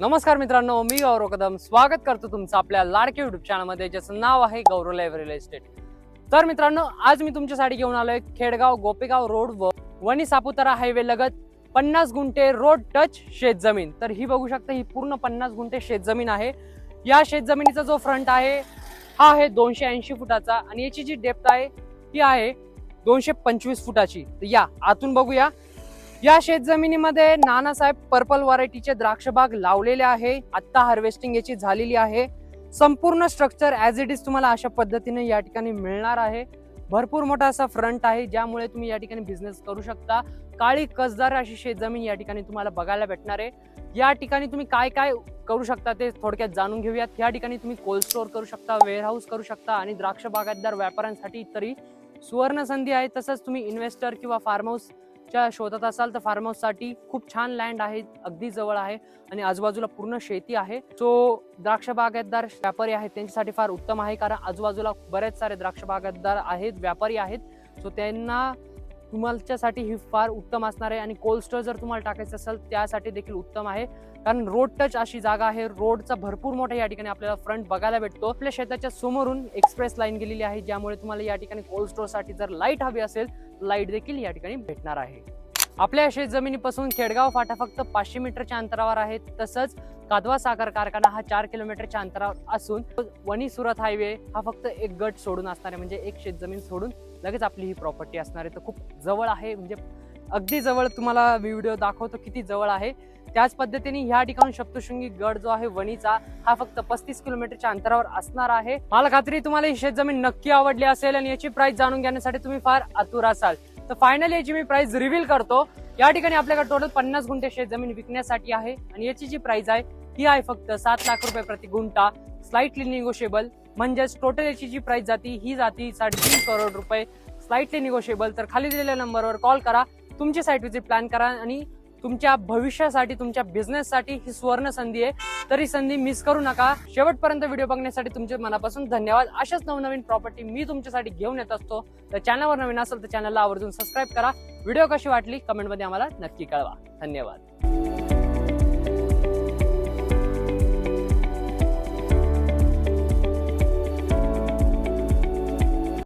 नमस्कार मित्रांनो मी गौरव कदम. स्वागत करतो तुमचं आपल्या लाडके युट्यूब चॅनलमध्ये ज्याचं नाव आहे गौरव लाईव्ह रिअल इस्टेट तर मित्रांनो आज मी तुमच्यासाठी घेऊन आलोय खेडगाव गोपेगाव रोड व वणी सापुतारा हायवे लगत पन्नास गुंठे रोड टच शेतजमीन. तर ही बघू शकता ही पूर्ण पन्नास गुंठे शेतजमीन आहे. या शेतजमिनीचा जो फ्रंट आहे हा आहे दोनशे ऐंशी फुटाचा आणि याची जी डेप्थ आहे ती आहे दोनशे पंचवीस फुटाची. तर या आतून बघूया. या शेतजमिनीमध्ये नानासाहेब पर्पल व्हरायटीचे द्राक्ष बाग लावलेले आहे. आत्ता हार्वेस्टिंग याची झालेली आहे. संपूर्ण स्ट्रक्चर ॲज इट इज तुम्हाला अशा पद्धतीने या ठिकाणी मिळणार आहे. भरपूर मोठा असा फ्रंट आहे ज्यामुळे तुम्ही या ठिकाणी बिझनेस करू शकता. काळी कसदार अशी शेतजमीन या ठिकाणी तुम्हाला बघायला भेटणार आहे. या ठिकाणी तुम्ही काय काय करू शकता ते थोडक्यात जाणून घेऊयात. या ठिकाणी तुम्ही कोल्ड स्टोअर करू शकता वेअरहाऊस करू शकता आणि द्राक्ष बागायतदार व्यापाऱ्यांसाठी तरी सुवर्ण संधी आहे. तसंच तुम्ही इन्व्हेस्टर किंवा फार्म हाऊस च्या शोधात असाल तर फार्म हाऊससाठी खूप छान लँड आहे अगदी जवळ आहे आणि आजूबाजूला पूर्ण शेती आहे. सो द्राक्ष बागायतदार व्यापारी आहेत त्यांच्यासाठी फार उत्तम आहे कारण आजूबाजूला बरेच सारे द्राक्ष बागायतदार आहेत व्यापारी आहेत. सो त्यांना तुमच्यासाठी ही फार उत्तम असणार आहे आणि कोल्ड जर तुम्हाला टाकायचं असेल त्यासाठी देखील उत्तम आहे. कारण रोड टच अशी जागा आहे रोडचा भरपूर मोठा या ठिकाणी आपल्याला फ्रंट बघायला भेटतो. आपल्या शेताच्या समोरून एक्सप्रेस लाईन गेलेली आहे ज्यामुळे तुम्हाला या ठिकाणी कोल्ड स्टोअरसाठी जर लाइट हवी असेल लाइट देखील या ठिकाणी भेटणार आहे. आपल्या शेतजमिनीपासून खेडगाव फाटा फक्त पाचशे मीटरच्या अंतरावर आहे. तसंच कादवा साखर कारखाना हा चार किलोमीटरच्या अंतरावर असून वणी सुरत हायवे हा फक्त एक गट सोडून असणार आहे म्हणजे एक शेतजमीन सोडून लगेच आपली ही प्रॉपर्टी असणार आहे. तर खूप जवळ आहे म्हणजे अगदी जवळ तुम्हाला मी व्हिडिओ दाखवतो किती जवळ आहे. त्याच पद्धतीने ह्या ठिकाणी सप्तशृंगी गड जो आहे वणीचा हा फक्त पस्तीस किलोमीटरच्या अंतरावर असणार आहे. मला खात्री तुम्हाला ही शेतजमीन नक्की आवडली असेल आणि याची प्राइस जाणून घेण्यासाठी तुम्ही फार आतुर असाल. तर फायनली याची मी प्राइस रिव्हील करतो. या ठिकाणी आपल्याकडे टोटल पन्नास गुंठे शेतजमीन विकण्यासाठी आहे आणि याची जी प्राइस आहे ती आहे फक्त सात लाख रुपये प्रति गुंठा स्लाइटली निगोशिएबल म्हणजेच टोटल याची जी प्राइस जाती ही जाती साडेतीन करोड रुपये. स्लाइटली निगोशिएबल तर खाली दिलेल्या नंबरवर कॉल करा. तुमची साईट विजिट प्लॅन करा आणि तुमच्या भविष्यासाठी तुमच्या बिझनेससाठी ही सुवर्ण संधी आहे. तरी संधी मिस करू नका. शेवटपर्यंत व्हिडिओ बघण्यासाठी तुमचे मनापासून धन्यवाद. अशाच नवनवीन प्रॉपर्टी मी तुमच्यासाठी घेऊन येत असतो. तर चॅनलवर नवीन असेल तर चॅनलला आवर्जून सबस्क्राईब करा. व्हिडिओ कशी वाटली? कमेंटमध्ये आम्हाला नक्की कळवा. धन्यवाद.